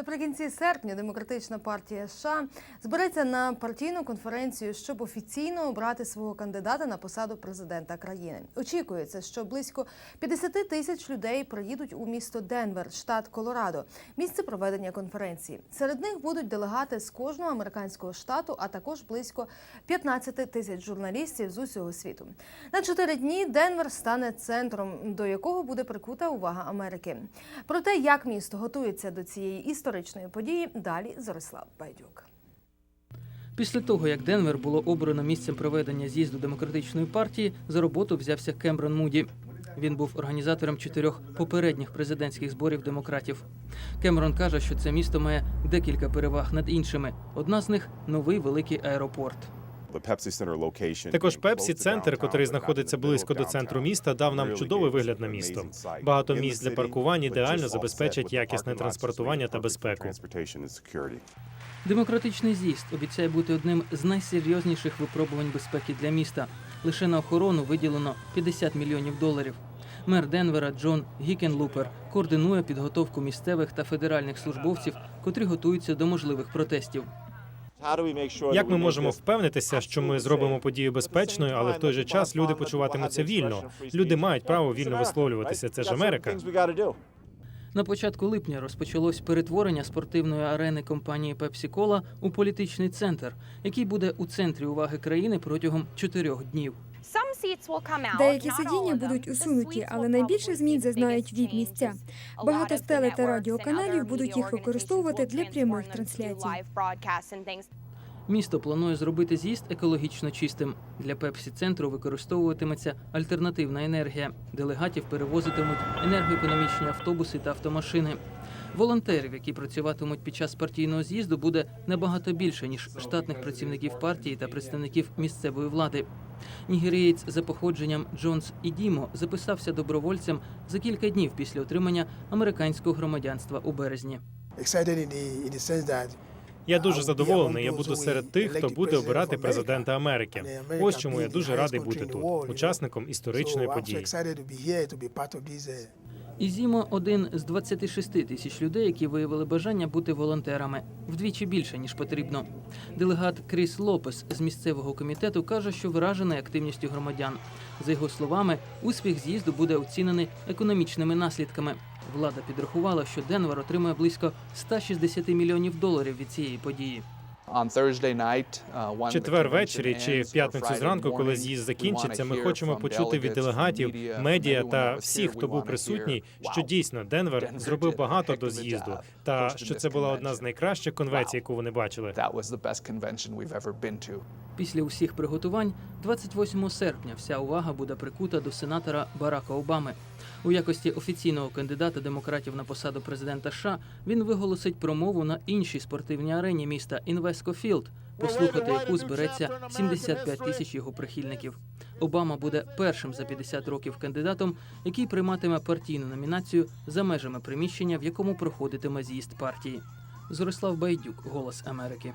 Наприкінці серпня демократична партія США збереться на партійну конференцію, щоб офіційно обрати свого кандидата на посаду президента країни. Очікується, що близько 50 тисяч людей приїдуть у місто Денвер, штат Колорадо, місце проведення конференції. Серед них будуть делегати з кожного американського штату, а також близько 15 тисяч журналістів з усього світу. На чотири дні Денвер стане центром, до якого буде прикута увага Америки. Про те, як місто готується до цієї історичної події, далі Зорислав Байдюк. Після того, як Денвер було обрано місцем проведення з'їзду демократичної партії, за роботу взявся Кемброн Муді. Він був організатором чотирьох попередніх президентських зборів демократів. Кемерон каже, що це місто має декілька переваг над іншими. Одна з них новий великий аеропорт. Також Пепсі центр, котрий знаходиться близько до центру міста, дав нам чудовий вигляд на місто. Багато місць для паркувань ідеально забезпечать якісне транспортування та безпеку. Демократичний з'їзд обіцяє бути одним з найсерйозніших випробувань безпеки для міста. Лише на охорону виділено 50 мільйонів доларів. Мер Денвера Джон Гікенлупер координує підготовку місцевих та федеральних службовців, котрі готуються до можливих протестів. Як ми можемо впевнитися, що ми зробимо подію безпечною, але в той же час люди почуватимуться вільно. Люди мають право вільно висловлюватися. Це ж Америка. На початку липня розпочалось перетворення спортивної арени компанії PepsiCola у політичний центр, який буде у центрі уваги країни протягом чотирьох днів. Деякі сидіння будуть усунуті, але найбільше змін зазнають від місця. Багато стеле та радіоканалів будуть їх використовувати для прямих трансляцій. Місто планує зробити з'їзд екологічно чистим. Для Пепсі центру використовуватиметься альтернативна енергія. Делегатів перевозитимуть енергоекономічні автобуси та автомашини. Волонтерів, які працюватимуть під час партійного з'їзду, буде набагато більше ніж штатних працівників партії та представників місцевої влади. Нігерієць за походженням Джонс Ідімо записався добровольцем за кілька днів після отримання американського громадянства у березні. Я дуже задоволений. Я буду серед тих, хто буде обирати президента Америки. Ось чому я дуже радий бути тут, учасником історичної події. Ізімо один з 26 тисяч людей, які виявили бажання бути волонтерами, вдвічі більше ніж потрібно. Делегат Кріс Лопес з місцевого комітету каже, що вражений активністю громадян. За його словами, успіх з'їзду буде оцінений економічними наслідками. Влада підрахувала, що Денвер отримає близько 160 мільйонів доларів від цієї події. Четвер ввечері чи в п'ятницю зранку, коли з'їзд закінчиться, ми хочемо почути від делегатів, медіа та всіх, хто був присутній, що дійсно Денвер зробив багато до з'їзду, та що це була одна з найкращих конвенцій, яку вони бачили. Після усіх приготувань, 28 серпня, вся увага буде прикута до сенатора Барака Обами. У якості офіційного кандидата демократів на посаду президента США він виголосить промову на іншій спортивній арені міста Інвеско Філд, послухати яку збереться 75 тисяч його прихильників. Обама буде першим за 50 років кандидатом, який прийматиме партійну номінацію за межами приміщення, в якому проходитиме з'їзд партії. Зорислав Байдюк, Голос Америки.